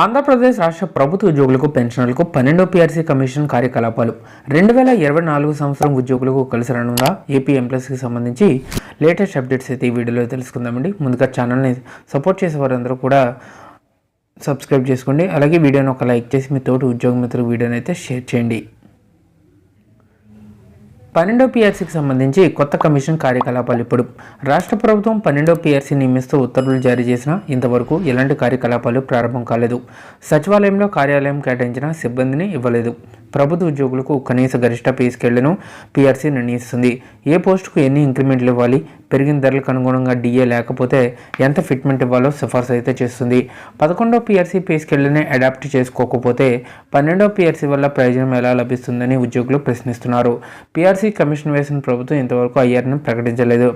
ఆంధ్రప్రదేశ్ రాష్ట్ర ప్రభుత్వ ఉద్యోగులకు పెన్షనర్లకు పన్నెండో పీఆర్సీ కమిషన్ కార్యకలాపాలు. రెండు వేల ఇరవై నాలుగు సంవత్సరం ఉద్యోగులకు కలిసి రానుందా ఏపీ ఎంప్లస్కి సంబంధించి లేటెస్ట్ అప్డేట్స్ అయితే ఈ వీడియోలో తెలుసుకుందామండి. ముందుగా ఛానల్ని సపోర్ట్ చేసే వారందరూ కూడా సబ్స్క్రైబ్ చేసుకోండి. అలాగే వీడియోని ఒక లైక్ చేసి మీ తోటి ఉద్యోగ మిత్రులు వీడియోని అయితే షేర్ చేయండి. పన్నెండో పీఆర్సీకి సంబంధించి కొత్త కమిషన్ కార్యకలాపాలు ఇప్పుడు. రాష్ట్ర ప్రభుత్వం పన్నెండో పీఆర్సీ నియమిస్తూ ఉత్తర్వులు జారీ చేసినా ఇంతవరకు ఎలాంటి కార్యకలాపాలు ప్రారంభం కాలేదు. సచివాలయంలో కార్యాలయం కేటాయించిన సిబ్బందిని ఇవ్వలేదు. ప్రభుత్వ ఉద్యోగులకు కనీస గరిష్ట పే స్కేళ్ళను పీఆర్సీ నిర్ణయిస్తుంది. ఏ పోస్టుకు ఎన్ని ఇంక్రిమెంట్లు ఇవ్వాలి? పెరిగిన ధరలకు అనుగుణంగా డిఏ లేకపోతే ఎంత ఫిట్మెంట్ ఇవ్వాలో సిఫార్సు అయితే చేస్తుంది. పదకొండో పీఆర్సీ పే స్కేళ్ళనే అడాప్ట్ చేసుకోకపోతే పన్నెండో పీఆర్సీ వల్ల ప్రయోజనం ఎలా లభిస్తుందని ఉద్యోగులు ప్రశ్నిస్తున్నారు. పీఆర్సీ కమిషన్ వేసిన ప్రభుత్వం ఇంతవరకు అయ్యారని ప్రకటించలేదు.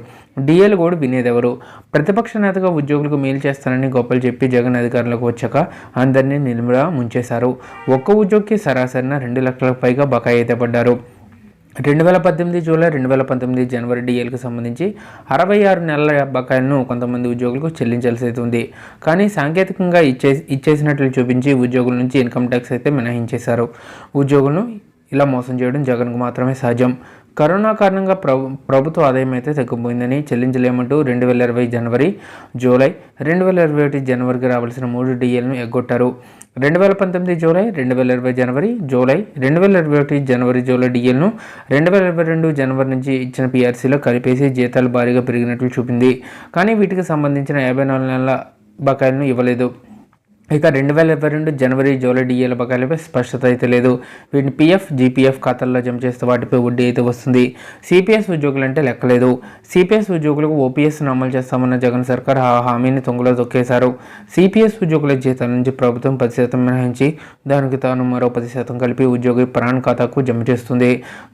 డిఏలు కూడా వినేదెవరు? ప్రతిపక్ష నేతగా ఉద్యోగులకు మేలు చేస్తానని గొప్పలు చెప్పి జగన్ అధికారులకు వచ్చాక అందరినీ నిలుముడా ముంచేశారు. ఒక్క ఉద్యోగికి సరాసరిన రెండు లక్షలకు పైగా బకాయి అయితే పడ్డారు. రెండు వేల పద్దెనిమిది జూలై రెండు వేల పంతొమ్మిది జనవరి డిఎల్కి సంబంధించి అరవై ఆరు నెలల బకాయిలను కొంతమంది ఉద్యోగులకు చెల్లించాల్సి అయితే ఉంది. కానీ సాంకేతికంగా ఇచ్చే ఇచ్చేసినట్లు చూపించి ఉద్యోగుల నుంచి ఇన్కమ్ ట్యాక్స్ అయితే మినహాయించేశారు. ఉద్యోగులను ఇలా మోసం చేయడం జగన్కు మాత్రమే సాధ్యం కరోనా కారణంగా ప్రభు ప్రభుత్వ ఆదాయం అయితే తగ్గిపోయిందని చెల్లించలేమంటూ రెండు వేల ఇరవై జనవరి జూలై రెండు వేల ఇరవై ఒకటి జనవరికి రావాల్సిన మూడు డిఎల్ను ఎగ్గొట్టారు. రెండు వేల పంతొమ్మిది జూలై రెండు వేల ఇరవై జనవరి జూలై రెండు వేల ఇరవై ఒకటి జనవరి జూలై డిఎల్ను రెండు వేల ఇరవై రెండు జనవరి నుంచి ఇచ్చిన పీఆర్సీలో కలిపేసి జీతాలు భారీగా పెరిగినట్లు చూపింది. కానీ వీటికి సంబంధించిన యాభై నాలుగు నెలల బకాయిలను ఇవ్వలేదు. ఇక రెండు వేల ఇరవై రెండు జనవరి జూలై డిఏల బకాయిలపై స్పష్టత అయితే లేదు. వీటిని పీఎఫ్ జీపీఎఫ్ ఖాతాల్లో జమ చేస్తే వాటిపై వడ్డీ అయితే వస్తుంది. సిపిఎస్ ఉద్యోగులు అంటే లెక్కలేదు. సిపిఎస్ ఉద్యోగులకు ఓపీఎస్ను అమలు చేస్తామన్న జగన్ సర్కార్ ఆ హామీని తొంగలో తొక్కేశారు. సిపిఎస్ ఉద్యోగుల జీతం నుంచి ప్రభుత్వం పది శాతం మినహాయించి దానికి తాను మరో పది శాతం కలిపి ఉద్యోగి ప్రాణ్ ఖాతాకు జమ చేస్తుంది.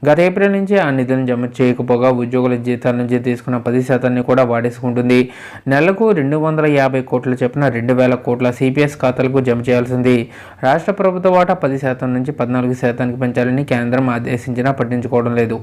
గత ఏప్రిల్ నుంచి ఆ నిధులను జమ చేయకపోగా ఉద్యోగుల జీతాల నుంచి తీసుకున్న పది శాతాన్ని కూడా వాడేసుకుంటుంది. నెలకు రెండు వందల యాభై కోట్ల చొప్పున రెండు వేల కోట్ల సిపిఎస్ ఖాతాలకు జమ చేయాల్సింది. రాష్ట్ర ప్రభుత్వ వాటా పది శాతం నుంచి పద్నాలుగు శాతానికి పెంచాలని కేంద్రం ఆదేశించినా పట్టించుకోవడం లేదు.